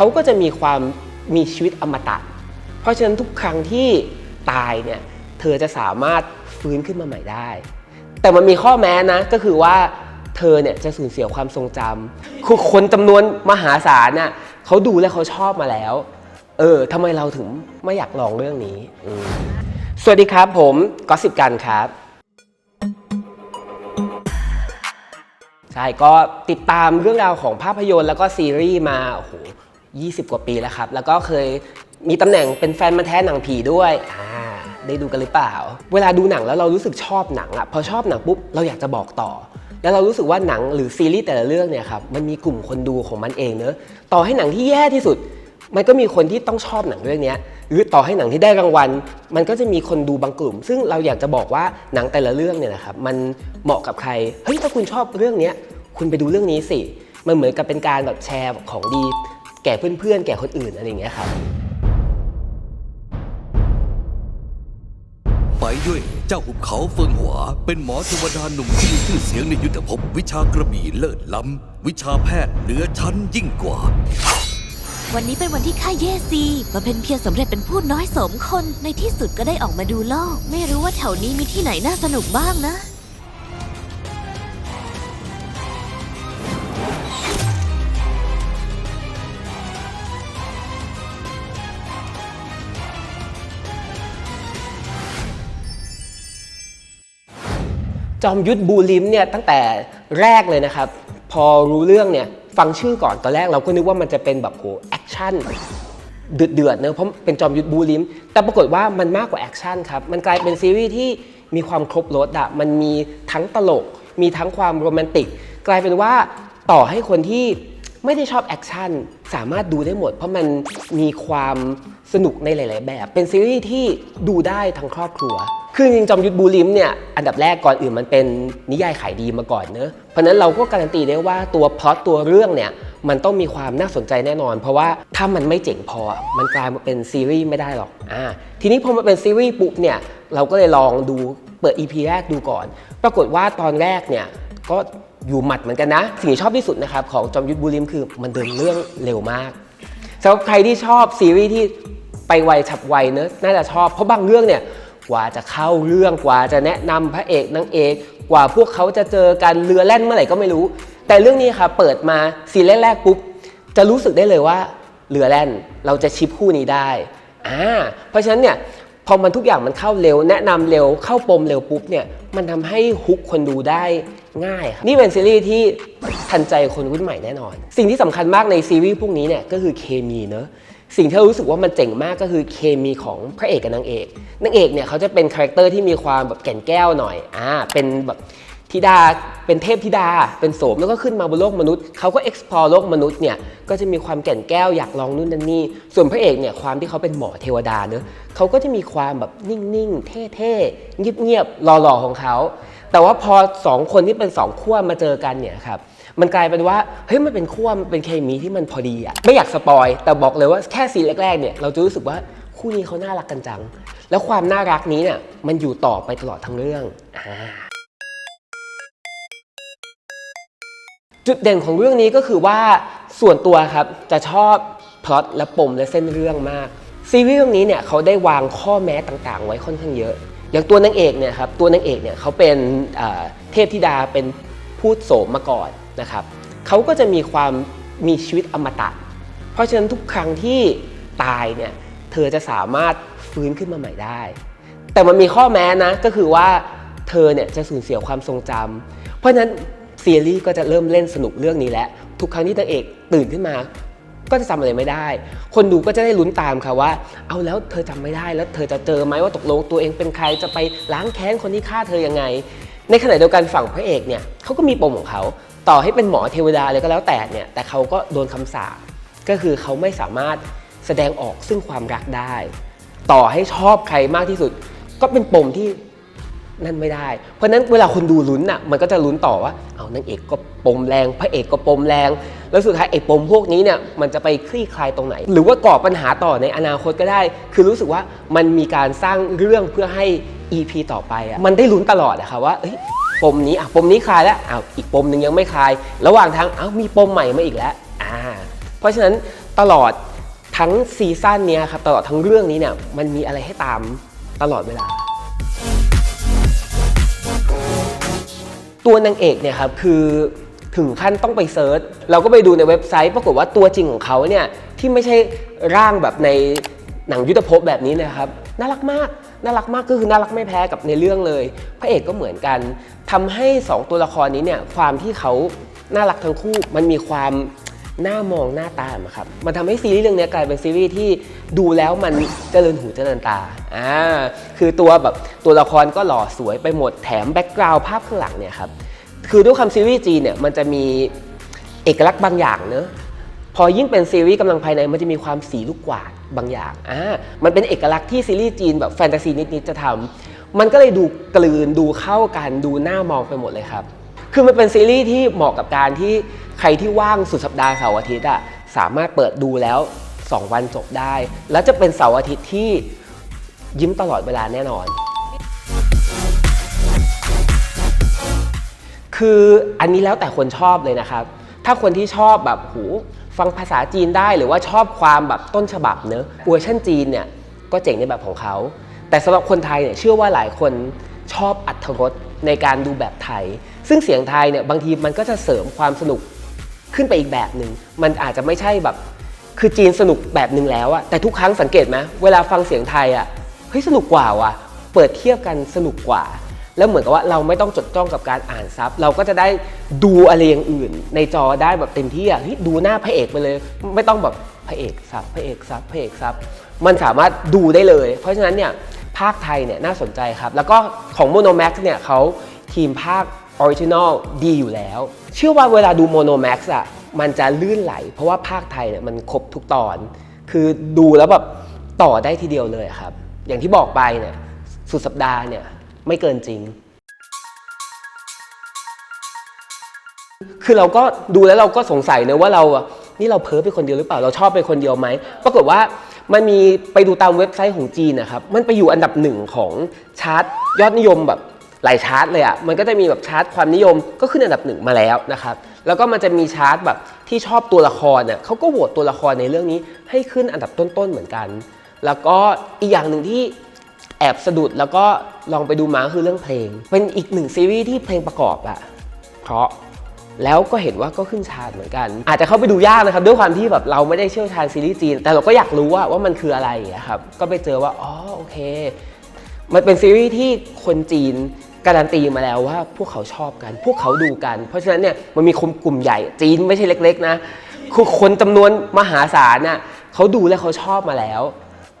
เขาก็จะมีความมีชีวิตอมตะ เพราะฉะนั้นทุกครั้งที่ตายเนี่ยเธอจะสามารถฟื้นขึ้นมาใหม่ได้ แต่มันมีข้อแม้นะก็คือว่าเธอเนี่ยจะสูญเสียความทรงจำคือคนจำนวนมหาศาลน่ะเขาดูและเขาชอบมาแล้ว เออทำไมเราถึงไม่อยากลองเรื่องนี้สวัสดีครับผมก็สิบกันครับ ใช่ก็ติดตามเรื่องราวของภาพยนตร์แล้วก็ซีรีส์มาโอ้โห 20 กว่าปีแล้วครับ แล้วก็เคยมีตำแหน่งเป็นแฟนมันแท้หนังผีด้วยอ่าได้ดูกันหรือเปล่า เวลาดูหนังแล้วเรารู้สึกชอบหนังอะพอชอบหนังปุ๊บเราอยากจะบอกต่อ แล้วเรารู้สึกว่าหนังหรือซีรีส์แต่ละเรื่องเนี่ยครับมันมีกลุ่มคนดูของมันเองเนอะต่อให้หนังที่แย่ที่สุด มันก็มีคนที่ต้องชอบหนังเรื่องนี้หรือต่อให้หนังที่ได้รางวัล มันก็จะมีคนดูบางกลุ่ม ซึ่งเราอยากจะบอกว่าหนังแต่ละเรื่องเนี่ยนะครับมันเหมาะกับใครเฮ้ยถ้าคุณชอบเรื่องนี้คุณไปดูเรื่องนี้สิมันเหมือนกับเป็นการแบบแชร์ของดี แก่เพื่อนๆ แก่คนอื่นอะไรอย่างเงี้ยครับไปด้วยเจ้าหุบเขาเฟิงหวาเป็นหมอเทวดาหนุ่มที่มีชื่อเสียงในยุทธภพวิชากระบี่เลิศล้ำ วิชาแพทย์เหนือชั้นยิ่งกว่า วันนี้เป็นวันที่ข้าเยซีมาเป็นเพียงสำเร็จเป็นผู้น้อยโสมคน ในที่สุดก็ได้ออกมาดูโลก ไม่รู้ว่าแถวนี้มีที่ไหนน่าสนุกบ้างนะ จอมยุทธบูลิมเนี่ยตั้งแต่แรกเลยนะครับ พอรู้เรื่องเนี่ยฟังชื่อก่อนตอนแรกเราก็นึกว่ามันจะเป็นแบบโหแอคชั่นเดือดๆเนอะเพราะเป็นจอมยุทธบูลิม แต่ปรากฏว่ามันมากกว่าแอคชั่นครับ มันกลายเป็นซีรีส์ที่มีความครบรสอะมันมีทั้งตลก มีทั้งความโรแมนติก กลายเป็นว่าต่อให้คนที่ไม่ได้ชอบแอคชั่นสามารถดูได้หมด เพราะมันมีความสนุกในหลาย ๆ แบบ เป็นซีรีส์ที่ดูได้ทั้งครอบครัว คือจริงจอมยุทธบูลิมเนี่ยอันดับแรกก่อนอื่นมันเป็นนิยายขายดีมาก่อนเนอะเพราะฉะนั้นเราก็การันตีได้ว่าตัวพล็อตตัวเรื่องเนี่ยมันต้องมีความน่าสนใจแน่นอน เพราะว่าถ้ามันไม่เจ๋งพอมันกลายมาเป็นซีรีส์ไม่ได้หรอกอ่าทีนี้พอมาเป็นซีรีส์ปุ๊บเนี่ยเราก็เลยลองดูเปิด EP แรกดูก่อน ปรากฏว่าตอนแรกเนี่ยก็อยู่หมัดเหมือนกันนะ สิ่งที่ชอบที่สุดนะครับของจอมยุทธบูลิมคือมันเดินเรื่องเร็วมากสำหรับใครที่ชอบซีรีส์ที่ไปไวฉับไวเนอะน่าจะชอบเพราะบางเรื่องเนี่ย กว่าจะเข้าเรื่องกว่าจะแนะนำพระเอกนางเอก กว่าพวกเขาจะเจอกันเรือแล่นเมื่อไหร่ก็ไม่รู้ แต่เรื่องนี้ค่ะเปิดมาซีนแรกๆปุ๊บจะรู้สึกได้เลยว่าเรือแล่นเราจะชิปคู่นี้ได้อ่าเพราะฉะนั้นเนี่ยพอมันทุกอย่างมันเข้าเร็ว แนะนำเร็วเข้าปมเร็วปุ๊บเนี่ยมันทำให้ฮุกคนดูได้ง่ายครับนี่เป็นซีรีส์ที่ทันใจคนรุ่นใหม่แน่นอน สิ่งที่สำคัญมากในซีรีส์พวกนี้เนี่ยก็คือเคมีเนอะ สิ่งที่เรารู้สึกว่ามันเจ๋งมากก็คือเคมีของพระเอกกับนางเอกนางเอกเนี่ยเขาจะเป็นคาแรคเตอร์ที่มีความแบบแก่นแก้วหน่อยอ่าเป็นแบบธิดาเป็นเทพธิดา เป็นโสมแล้วก็ขึ้นมาบนโลกมนุษย์เขาก็ explore โลกมนุษย์เนี่ยก็จะมีความแก่นแก้วอยากลองนู่นนั่นนี่ ส่วนพระเอกเนี่ยความที่เขาเป็นหมอเทวดาเนอะเขาก็จะมีความแบบนิ่งๆ เท่ๆเงียบๆหล่อๆของเขา แต่ว่าพอสองคนที่เป็นสองขั้วมาเจอกันเนี่ยครับ มันกลายเป็นว่าเฮ้ยมันเป็นขั้วมันเป็นเคมีที่มันพอดีอะไม่อยากสปอยแต่บอกเลยว่าแค่ซีนแรกๆเนี่ยเราจะรู้สึกว่าคู่นี้เขาน่ารักกันจัง แล้วความน่ารักนี้เนี่ยมันอยู่ต่อไปตลอดทั้งเรื่องอ่าจุดเด่นของเรื่องนี้ก็คือว่าส่วนตัวครับจะชอบพล็อตและปมและเส้นเรื่องมาก ซีรีส์เรื่องนี้เนี่ยเขาได้วางข้อแม้ต่างๆ ไว้ค่อนข้างเยอะ อย่างตัวนางเอกเนี่ยครับตัวนางเอกเนี่ยเขาเป็นเอ่อเทพธิดาเป็นพูดโสมมาก่อน นะครับเขาก็จะมีความมีชีวิตอมตะ เพราะฉะนั้นทุกครั้งที่ตายเนี่ยเธอจะสามารถฟื้นขึ้นมาใหม่ได้ แต่มันมีข้อแม้นะก็คือว่าเธอเนี่ยจะสูญเสียความทรงจำเพราะฉะนั้นซีรีส์ก็จะเริ่มเล่นสนุกเรื่องนี้แล้ว ทุกครั้งที่นางเอกตื่นขึ้นมา ก็จะจำอะไรไม่ได้ คนดูก็จะได้ลุ้นตามค่ะว่า เอาแล้วเธอจำไม่ได้แล้วเธอจะเจอไหมว่าตกลงตัวเองเป็นใครจะไปล้างแค้นคนที่ฆ่าเธอยังไง ในขณะเดียวกันฝั่งพระเอกเนี่ยเขาก็มีปมของเขาต่อให้เป็นหมอเทวดาเลยก็แล้วแต่เนี่ยแต่เขาก็โดนคำสาปก็คือเขาไม่สามารถแสดงออกซึ่งความรักได้ ต่อให้ชอบใครมากที่สุด ก็เป็นปมที่นั่นไม่ได้ เพราะนั้นเวลาคนดูลุ้นอะมันก็จะลุ้นต่อว่าเอานางเอกก็ปมแรง พระเอกก็ปมแรง แล้วสุดท้ายไอ้ปมพวกนี้เนี่ยมันจะไปคลี่คลายตรงไหน หรือว่าก่อปัญหาต่อในอนาคตก็ได้ คือรู้สึกว่ามันมีการสร้างเรื่องเพื่อให้ EP ต่อไปอะมันได้ลุ้นตลอดอะค่ะว่าเอ้ยปมนี้อะปมนี้คลายแล้วอ้าวอีกปมหนึ่งยังไม่คลาย ระหว่างทางอ้าวมีปมใหม่มาอีกแล้วอ่าเพราะฉะนั้นตลอดทั้งซีซั่นเนี้ยครับตลอดทั้งเรื่องนี้เนี่ยมันมีอะไรให้ตามตลอดเวลา ตัวนางเอกเนี่ยครับคือถึงขั้นต้องไปเซิร์ชเราก็ไปดูในเว็บไซต์ ปรากฏว่าตัวจริงของเขาเนี่ยที่ไม่ใช่ร่างแบบในหนังยุทธภพแบบนี้นะครับ น่ารักมาก น่ารักมากก็คือน่ารักไม่แพ้กับในเรื่องเลย พระเอกก็เหมือนกันทำให้สองตัวละครนี้เนี่ยความที่เขาน่ารักทั้งคู่มันมีความน่ามองหน้าตามครับ มันทำให้ซีรีส์เรื่องนี้กลายเป็นซีรีส์ที่ดูแล้วมันเจริญหูเจริญตา อ่า คือตัวแบบตัวละครก็หล่อสวยไปหมด แถมแบ็กกราวด์ภาพข้างหลังเนี่ยครับ คือด้วยคำซีรีส์จีนเนี่ยมันจะมีเอกลักษณ์บางอย่างเนอะ พอยิ่งเป็นซีรีส์กำลังภายในมันจะมีความสีลูกกวาด บางอย่างอ่ามันเป็นเอกลักษณ์ที่ซีรีส์จีนแบบแฟนตาซีนิดๆจะทำมันก็เลยดูกลืนดูเข้ากันดูหน้ามองไปหมดเลยครับ คือมันเป็นซีรีส์ที่เหมาะกับการที่ใครที่ว่างสุดสัปดาห์เสาร์อาทิตย์อะสามารถเปิดดูแล้ว 2 วันจบได้ แล้วจะเป็นเสาร์อาทิตย์ที่ยิ้มตลอดเวลาแน่นอน คืออันนี้แล้วแต่คนชอบเลยนะครับ ถ้าคนที่ชอบแบบหู ฟังภาษาจีนได้หรือว่าชอบความแบบต้นฉบับเนอะเวอร์ชันจีนเนี่ยก็เจ๋งในแบบของเขา แต่สำหรับคนไทยเนี่ยเชื่อว่าหลายคนชอบอัธรสในการดูแบบไทย ซึ่งเสียงไทยเนี่ยบางทีมันก็จะเสริมความสนุกขึ้นไปอีกแบบหนึ่งมันอาจจะไม่ใช่แบบคือจีนสนุกแบบหนึ่งแล้วอะแต่ทุกครั้งสังเกตไหมเวลาฟังเสียงไทยอะเฮ้ยสนุกกว่าว่ะเปิดเทียบกันสนุกกว่า แล้วเหมือนกับว่าเราไม่ต้องจดจ้องกับการอ่านซับเราก็จะได้ดูอะไรอย่างอื่น ในจอได้แบบเต็มที่อะดูหน้าพระเอกไปเลย ไม่ต้องแบบพระเอกซับพระเอกซับพระเอกซับมันสามารถดูได้เลย เพราะฉะนั้นเนี่ยภาคไทยเนี่ยน่าสนใจครับ แล้วก็ของ Monomax เนี่ยเขาทีมภาคออริจินอลดีอยู่แล้ว เชื่อว่าเวลาดู Monomax อะมันจะลื่นไหล เพราะว่าภาคไทยเนี่ยมันครบทุกตอน คือดูแล้วแบบต่อได้ทีเดียวเลยครับ อย่างที่บอกไปเนี่ยสุดสัปดาห์เนี่ย ไม่เกินจริง คือเราก็ดูแล้วเราก็สงสัยเนะว่าเราอะนี่เราเพ้อไปคนเดียวหรือเปล่าเราชอบไปคนเดียวไหมปรากฏว่ามันมีไปดูตามเว็บไซต์ของจีนนะครับ มันไปอยู่อันดับหนึ่งของชาร์ตยอดนิยมแบบหลายชาร์ตเลยอะมันก็จะมีแบบชาร์ตความนิยมก็ขึ้นอันดับหนึ่งมาแล้วนะครับ แล้วก็มันจะมีชาร์ตแบบที่ชอบตัวละครเนี่ยเขาก็โหวตตัวละครในเรื่องนี้ให้ขึ้นอันดับต้นๆเหมือนกัน แล้วก็อีกอย่างหนึ่งที่ แอบสะดุดแล้วก็ลองไปดูมาคือเรื่องเพลง เป็นอีกหนึ่งซีรีส์ที่เพลงประกอบอะเพราะแล้วก็เห็นว่าก็ขึ้นชาร์ตเหมือนกัน อาจจะเข้าไปดูยากนะครับ ด้วยความที่แบบเราไม่ได้เชี่ยวชาญซีรีส์จีน แต่เราก็อยากรู้ว่าว่ามันคืออะไรอะครับก็ไปเจอว่าอ๋อโอเค มันเป็นซีรีส์ที่คนจีนการันตีมาแล้วว่าพวกเขาชอบกัน พวกเขาดูกัน เพราะฉะนั้นเนี่ยมันมีคนกลุ่มใหญ่จีนไม่ใช่เล็ก ๆ นะคือคนจำนวนมหาศาลน่ะเขาดูและเขาชอบมาแล้ว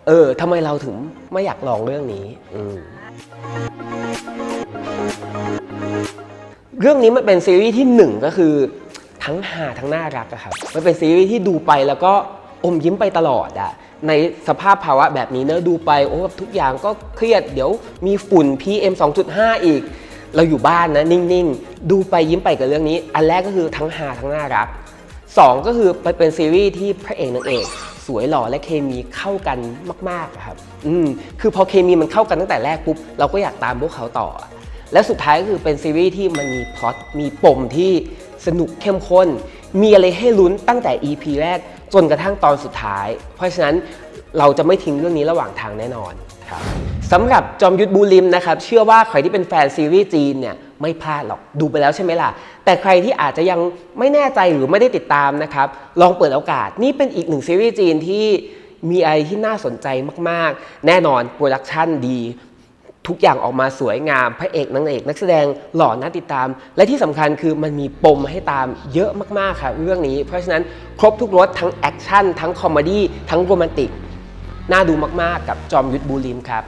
เออทำไมเราถึงไม่อยากลองเรื่องนี้อืมเรื่องนี้มันเป็นซีรีส์ที่หนึ่งก็คือทั้งหาทั้งน่ารักอะครับ มันเป็นซีรีส์ที่ดูไปแล้วก็อมยิ้มไปตลอดอะในสภาพภาวะแบบนี้เนอะดูไปโอ้ทุกอย่างก็เครียดเดี๋ยวมีฝุ่น PM 2.5 อีก เราอยู่บ้านนะ นิ่งๆ ดูไปยิ้มไปกับเรื่องนี้ อันแรกก็คือทั้งหาทั้งน่ารักสองก็คือมันเป็นซีรีส์ที่พระเอกนางเอก สวยหล่อและเคมีเข้ากันมากๆอะครับอืมคือพอเคมีมันเข้ากันตั้งแต่แรกปุ๊บเราก็อยากตามพวกเขาต่อ และสุดท้ายก็คือเป็นซีรีส์ที่มันมีพล็อตมีปมที่สนุกเข้มข้น มีอะไรให้ลุ้นตั้งแต่ EP แรกจนกระทั่งตอนสุดท้าย เพราะฉะนั้นเราจะไม่ทิ้งเรื่องนี้ระหว่างทางแน่นอนครับสำหรับจอมยุทธบูริมนะครับ เชื่อว่าใครที่เป็นแฟนซีรีส์จีนเนี่ย ไม่พลาดหรอกดูไปแล้วใช่ไหมล่ะ แต่ใครที่อาจจะยังไม่แน่ใจหรือไม่ได้ติดตามนะครับ ลองเปิดโอกาสนี่เป็นอีกหนึ่งซีรีส์จีนที่มีอะไรที่น่าสนใจมากๆ แน่นอนโปรดักชันดี ทุกอย่างออกมาสวยงาม พระเอกนางเอกนักแสดงหล่อน่าติดตาม และที่สำคัญคือมันมีปมให้ตามเยอะมากๆครับเรื่องนี้ เพราะฉะนั้นครบทุกรสทั้งแอคชั่นทั้งคอมเมดี้ทั้งโรแมนติกน่าดูมากๆ กับจอมยุทธบูริมครับ